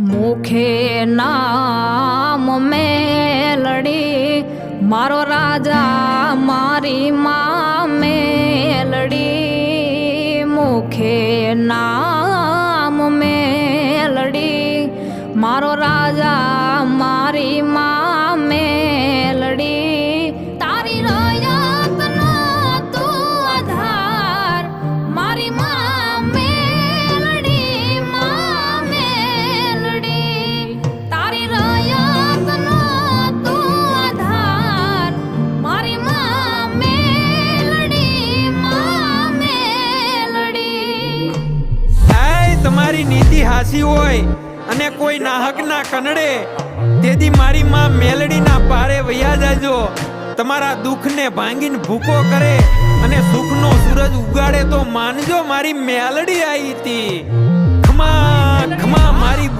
મુખે નામ મેલડી મારો રાજા મારી માં મેલડી. મુખે નામ મેલડી મારો રાજા નીતિ હોય અને કોઈ નાહક ના કનડે, તેથી મારી માં મેલડીના પારે વયા જાજો. તમારા દુઃખને ભાંગીને ભૂકો કરે અને સુખનો સૂરજ ઉગાડે તો માનજો મારી મેલડી આવી હતી.